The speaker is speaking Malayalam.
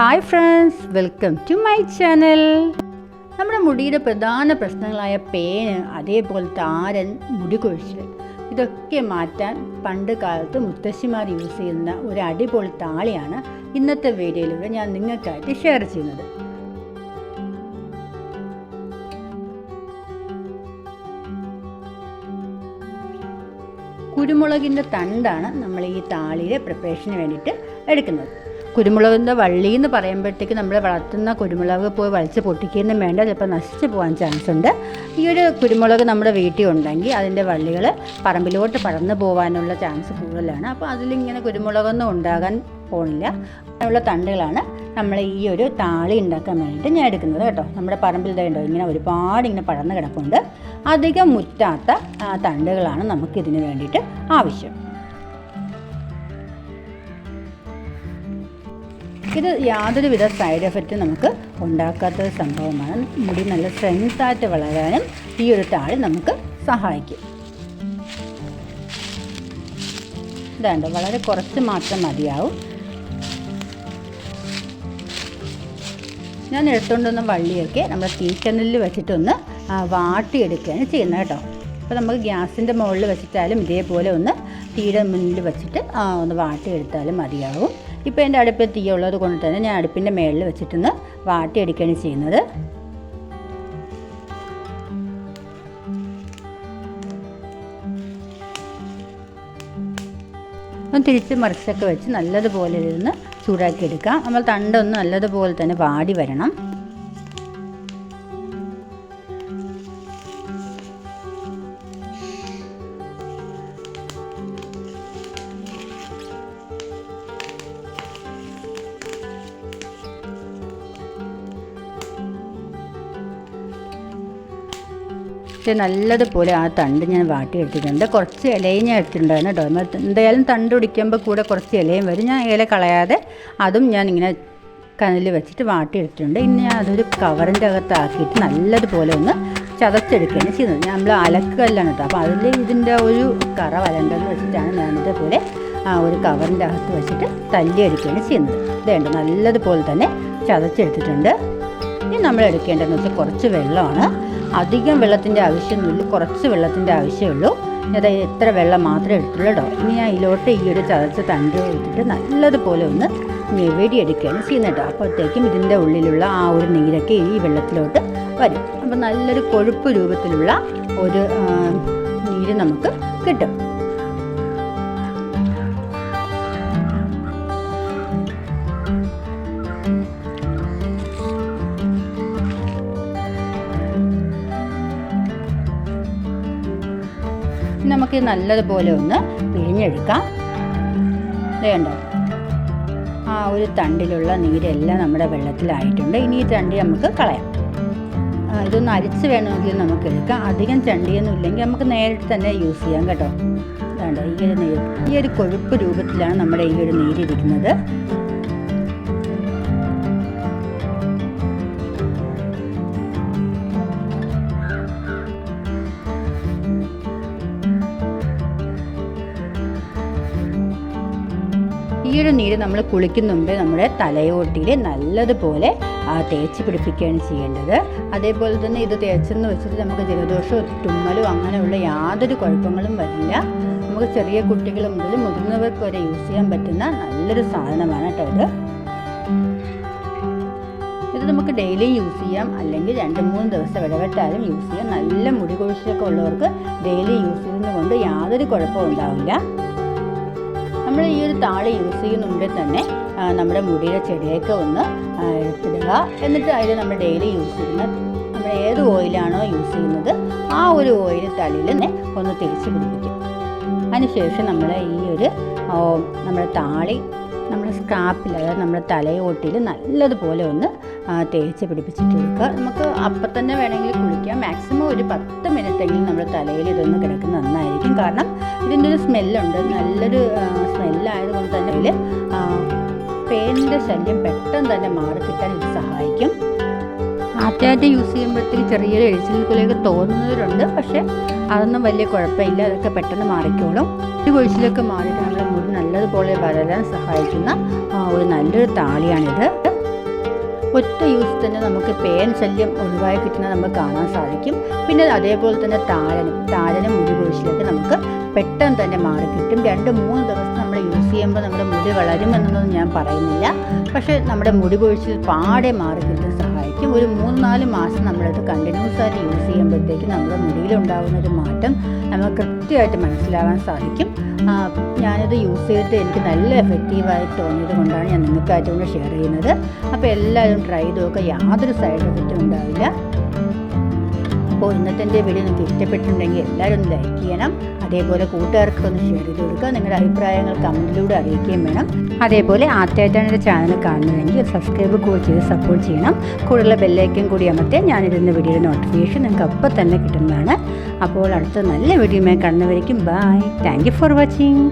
Hi friends welcome to my channel നമ്മുടെ മുടിയുടെ പ്രധാന പ്രശ്നങ്ങളായ പേന് അതേപോലെ താരൻ മുടി കൊഴിച്ചിൽ ഇതൊക്കെ മാറ്റാൻ പണ്ട് കാലത്ത് മുത്തശ്ശിമാർ യൂസ് ചെയ്യുന്ന ഒരു അടിപൊളി താളിയാണ് ഇന്നത്തെ വീഡിയോയിലൂടെ ഞാൻ നിങ്ങൾക്കായിട്ട് ഷെയർ ചെയ്യുന്നത്. കുരുമുളകിന്റെ തണ്ടാണ് നമ്മൾ ഈ താളിയുടെ പ്രിപ്പറേഷന് വേണ്ടിയിട്ട് എടുക്കുന്നത്. കുരുമുളകിന്റെ വള്ളി എന്ന് പറയുമ്പോഴത്തേക്ക് നമ്മൾ വളർത്തുന്ന കുരുമുളക് പോയി വലിച്ച് പൊട്ടിക്കുകയൊന്നും വേണ്ട ചിലപ്പോൾ നശിച്ചു പോകാൻ ചാൻസ് ഉണ്ട്. ഈ ഒരു കുരുമുളക് നമ്മുടെ വീട്ടിൽ ഉണ്ടെങ്കിൽ അതിന്റെ വള്ളികൾ പറമ്പിലോട്ട് പടർന്നു പോകാനുള്ള ചാൻസ് കൂടുതലാണ്. അപ്പോൾ അതിലിങ്ങനെ കുരുമുളകൊന്നും ഉണ്ടാകാൻ പോണില്ല. അങ്ങനെയുള്ള തണ്ടുകളാണ് നമ്മൾ ഈ ഒരു താളി ഉണ്ടാക്കാൻ വേണ്ടിയിട്ട് ഞാൻ എടുക്കുന്നത് കേട്ടോ. നമ്മുടെ പറമ്പിൽ ഉണ്ടോ ഇങ്ങനെ ഒരുപാട് ഇങ്ങനെ പടർന്ന് കിടപ്പുണ്ട്. അധികം മുറ്റാത്ത തണ്ടുകളാണ് നമുക്കിതിന് വേണ്ടിയിട്ട് ആവശ്യം. ഇത് യാതൊരുവിധ സൈഡ് എഫക്റ്റും നമുക്ക് ഉണ്ടാക്കാത്ത സംഭവമാണ്. മുടി നല്ല സ്ട്രെങ്ത് ആയിട്ട് വളരാനും ഈ ഒരു താഴെ നമുക്ക് സഹായിക്കും. ഇതാണ്ട് വളരെ കുറച്ച് മാത്രം മതിയാവും. ഞാൻ എടുത്തുകൊണ്ടുവന്ന വള്ളിയൊക്കെ നമ്മൾ തീക്കനലിൽ വെച്ചിട്ടൊന്ന് വാട്ടിയെടുക്കുകയാണ് ചെയ്യുന്നത് കേട്ടോ. അപ്പോൾ നമുക്ക് ഗ്യാസിന്റെ മുകളിൽ വെച്ചിട്ടാലും ഇതേപോലെ ഒന്ന് തീയുടെ മുന്നിൽ വെച്ചിട്ട് ഒന്ന് വാട്ടിയെടുത്താലും മതിയാവും. ഇപ്പോൾ എന്റെ അടുപ്പിൽ തീ ഉള്ളത് കൊണ്ട് തന്നെ ഞാൻ അടുപ്പിന്റെ മേളിൽ വെച്ചിട്ടൊന്ന് വാട്ടിയെടുക്കുകയാണ് ചെയ്യുന്നത്. ഒന്ന് തിരിച്ച് മറിച്ചൊക്കെ വെച്ച് നല്ലതുപോലെ ഇരുന്ന് ചൂടാക്കിയെടുക്കാം. നമ്മൾ തണ്ടൊന്ന് നല്ലതുപോലെ തന്നെ വാടി വരണം. പക്ഷേ നല്ലതുപോലെ ആ തണ്ട് ഞാൻ വാട്ടിയെടുത്തിട്ടുണ്ട് കുറച്ച് ഇലയും ഞാൻ എടുത്തിട്ടുണ്ടായിരുന്നു കേട്ടോ. എന്തായാലും തണ്ട് പിടിക്കുമ്പോൾ കൂടെ കുറച്ച് ഇലയും വരും. ഞാൻ ഇല കളയാതെ അതും ഞാൻ ഇങ്ങനെ കനലിൽ വെച്ചിട്ട് വാട്ടിയെടുത്തിട്ടുണ്ട് ഇനി ഞാൻ അതൊരു കവറിന്റെ അകത്താക്കിയിട്ട് നല്ലതുപോലെ ഒന്ന് ചതച്ചെടുക്കുകയാണ് ചെയ്യുന്നത്. നമ്മൾ അലക്കുകല്ലാണ് കേട്ടോ. അപ്പോൾ അതിൽ ഇതിന്റെ ഒരു കറ വരണ്ടെന്ന് വെച്ചിട്ടാണ് ഞാൻ ഇതേപോലെ ആ ഒരു കവറിന്റെ അകത്ത് വെച്ചിട്ട് തല്ലിയെടുക്കുകയാണ് ചെയ്യുന്നത്. ഇതേണ്ട? നല്ലതുപോലെ തന്നെ ചതച്ചെടുത്തിട്ടുണ്ട്. ഇനി നമ്മൾ എടുക്കേണ്ടതെന്ന് വെച്ചാൽ കുറച്ച് വെള്ളമാണ്. അധികം വെള്ളത്തിന്റെ ആവശ്യമൊന്നുമില്ല. കുറച്ച് വെള്ളത്തിന്റെ ആവശ്യമുള്ളൂ. അതായത് എത്ര വെള്ളം മാത്രമേ എടുത്തുള്ളൂ കേട്ടോ. ഇനി ഞാൻ ഇതിലോട്ട് ഈ ഒരു ചതച്ച തണ്ട് എടുത്തിട്ട് നല്ലതുപോലെ ഒന്ന് ഞെവടി എടുക്കുകയാണ് ചെയ്യുന്നത് കേട്ടോ. അപ്പോഴത്തേക്കും ഇതിന്റെ ഉള്ളിലുള്ള ആ ഒരു നീരൊക്കെ ഈ വെള്ളത്തിലോട്ട് വരും. അപ്പോൾ നല്ലൊരു കൊഴുപ്പ് രൂപത്തിലുള്ള ഒരു നീര് നമുക്ക് കിട്ടും. നമുക്ക് നല്ലതുപോലെ ഒന്ന് പിഴിഞ്ഞെടുക്കാം. വേണ്ട ആ ഒരു തണ്ടിലുള്ള നീരെല്ലാം നമ്മുടെ വെള്ളത്തിലായിട്ടുണ്ട്. ഇനി ഈ തണ്ടി നമുക്ക് കളയാം. ഇതൊന്ന് അരിച്ച് വേണമെങ്കിൽ നമുക്ക് എടുക്കാം. അധികം ചണ്ടിയൊന്നും ഇല്ലെങ്കിൽ നമുക്ക് നേരിട്ട് തന്നെ യൂസ് ചെയ്യാം കേട്ടോ. വേണ്ട ഈ ഒരു നീര് ഈ ഒരു കൊഴുപ്പ് രൂപത്തിലാണ് നമ്മുടെ ഈ ഒരു നീരിരിക്കുന്നത് ഈ ഒരു നീര് നമ്മൾ കുളിക്കുന്ന മുമ്പേ നമ്മുടെ തലയോട്ടിയിൽ നല്ലതുപോലെ തേച്ച് പിടിപ്പിക്കുകയാണ് ചെയ്യേണ്ടത്. അതേപോലെ തന്നെ ഇത് തേച്ചെന്ന് വെച്ചിട്ട് നമുക്ക് ജലദോഷവും തുമ്മലും അങ്ങനെയുള്ള യാതൊരു കുഴപ്പങ്ങളും വരില്ല. നമുക്ക് ചെറിയ കുട്ടികൾ മുതൽ മുതിർന്നവർക്ക് വരെ യൂസ് ചെയ്യാൻ പറ്റുന്ന നല്ലൊരു സാധനമാണ് കേട്ടോ ഇത്. ഇത് നമുക്ക് ഡെയിലി യൂസ് ചെയ്യാം. അല്ലെങ്കിൽ രണ്ട് മൂന്ന് ദിവസം ഇടവിട്ടാലും യൂസ് ചെയ്യാം. നല്ല മുടി കൊഴിച്ചിലൊക്കെ ഉള്ളവർക്ക് ഡെയിലി യൂസ് ചെയ്യുന്നത് കൊണ്ട് യാതൊരു കുഴപ്പവും ഉണ്ടാവില്ല. നമ്മൾ ഈ ഒരു താളി യൂസ് ചെയ്യുന്നുണ്ടെങ്കിൽ തന്നെ നമ്മുടെ മുടിയുടെ ചെടിയൊക്കെ ഒന്ന് എടുത്തിടുക എന്നിട്ട് അതിൽ നമ്മൾ ഡെയിലി യൂസ് ചെയ്യുന്ന നമ്മൾ ഏത് ഓയിലാണോ യൂസ് ചെയ്യുന്നത് ആ ഒരു ഓയിൽ തലയിൽ തന്നെ ഒന്ന് തേച്ച് പിടിപ്പിക്കും അതിനുശേഷം നമ്മൾ ഈ ഒരു നമ്മുടെ താളി നമ്മുടെ സ്കാപ്പിൽ അതായത് നമ്മുടെ തലയോട്ടിൽ നല്ലതുപോലെ ഒന്ന് തേച്ച് പിടിപ്പിച്ചിട്ട് എടുക്കുക നമുക്ക് അപ്പം തന്നെ വേണമെങ്കിൽ കുളിക്കാം. മാക്സിമം ഒരു പത്ത് മിനിറ്റെങ്കിലും നമ്മുടെ തലയിൽ ഇതൊന്ന് കിടക്കുന്നത് നന്നായിരിക്കും. കാരണം ഇതിന്റെ ഒരു സ്മെല്ലുണ്ട്. നല്ലൊരു സ്മെല്ലായതുകൊണ്ട് തന്നെ ഇതിൽ പേനിന്റെ ശല്യം പെട്ടെന്ന് തന്നെ മാറി കിട്ടാൻ ഇത് സഹായിക്കും. ആദ്യമായിട്ട് യൂസ് ചെയ്യുമ്പോഴത്തേക്ക് ചെറിയൊരു എഴുച്ചിൽ കുലയൊക്കെ തോന്നുന്നവരുണ്ട്. പക്ഷേ അതൊന്നും വലിയ കുഴപ്പമില്ല. അതൊക്കെ പെട്ടെന്ന് മാറിക്കോളും. ഈ കൊഴിച്ചിലൊക്കെ മാറിയിട്ട് നമ്മുടെ മുടി നല്ലതുപോലെ വളരാൻ സഹായിക്കുന്ന ഒരു നല്ലൊരു താളിയാണിത്. ഒറ്റ യൂസ് തന്നെ നമുക്ക് പേൻ ശല്യം ഒഴിവായി കിട്ടുന്നത് നമുക്ക് കാണാൻ സാധിക്കും. പിന്നെ അതേപോലെ തന്നെ താരനും താരനും മുടി കൊഴിച്ചിലൊക്കെ നമുക്ക് പെട്ടെന്ന് തന്നെ മാറി കിട്ടും. രണ്ട് മൂന്ന് ദിവസം നമ്മൾ യൂസ് ചെയ്യുമ്പോൾ നമ്മുടെ മുടി വളരും എന്നൊന്നും ഞാൻ പറയുന്നില്ല. പക്ഷേ നമ്മുടെ മുടി കൊഴിച്ചിൽ പാടെ മാറി കിട്ടാൻ സഹായിക്കും. ഒരു മൂന്ന് നാല് മാസം നമ്മളത് കണ്ടിന്യൂസ് ആയിട്ട് യൂസ് ചെയ്യുമ്പോഴത്തേക്ക് നമ്മുടെ മുടിയിലുണ്ടാകുന്ന ഒരു മാറ്റം നമുക്ക് കൃത്യമായിട്ട് മനസ്സിലാകാൻ സാധിക്കും. ഞാനിത് യൂസ് ചെയ്തിട്ട് എനിക്ക് നല്ല എഫക്റ്റീവായി തോന്നിയത് കൊണ്ടാണ് ഞാൻ നിങ്ങൾക്കായിട്ട് കൊണ്ട് ഷെയർ ചെയ്യുന്നത്. അപ്പോൾ എല്ലാവരും ട്രൈ ചെയ്ത് നോക്കുക യാതൊരു സൈഡ് എഫക്റ്റും ഉണ്ടാവില്ല. അപ്പോൾ ഇന്നത്തെ എന്റെ വീഡിയോ നിങ്ങൾക്ക് ഇഷ്ടപ്പെട്ടിട്ടുണ്ടെങ്കിൽ എല്ലാവരും ഒന്ന് ലൈക്ക് ചെയ്യണം. അതേപോലെ കൂട്ടുകാർക്ക് ഒന്ന് ഷെയർ ചെയ്ത് കൊടുക്കുക. നിങ്ങളുടെ അഭിപ്രായങ്ങൾ കമന്റിലൂടെ അറിയിക്കുകയും വേണം. അതേപോലെ ആദ്യമായിട്ടാണ് എന്റെ ചാനൽ കാണുന്നതെങ്കിൽ സബ്സ്ക്രൈബ് കൂടി ചെയ്ത് സപ്പോർട്ട് ചെയ്യണം. കൂടുതൽ ബെല്ലൈക്കൻ കൂടി അമർത്തിയാൽ ഞാനിരുന്ന വീഡിയോയുടെ നോട്ടിഫിക്കേഷൻ നിങ്ങൾക്ക് അപ്പം തന്നെ കിട്ടുന്നതാണ്. അപ്പോൾ അടുത്ത നല്ല വീഡിയോയുമായി കാണുന്നവരേക്കും ബൈ താങ്ക് ഫോർ വാച്ചിങ്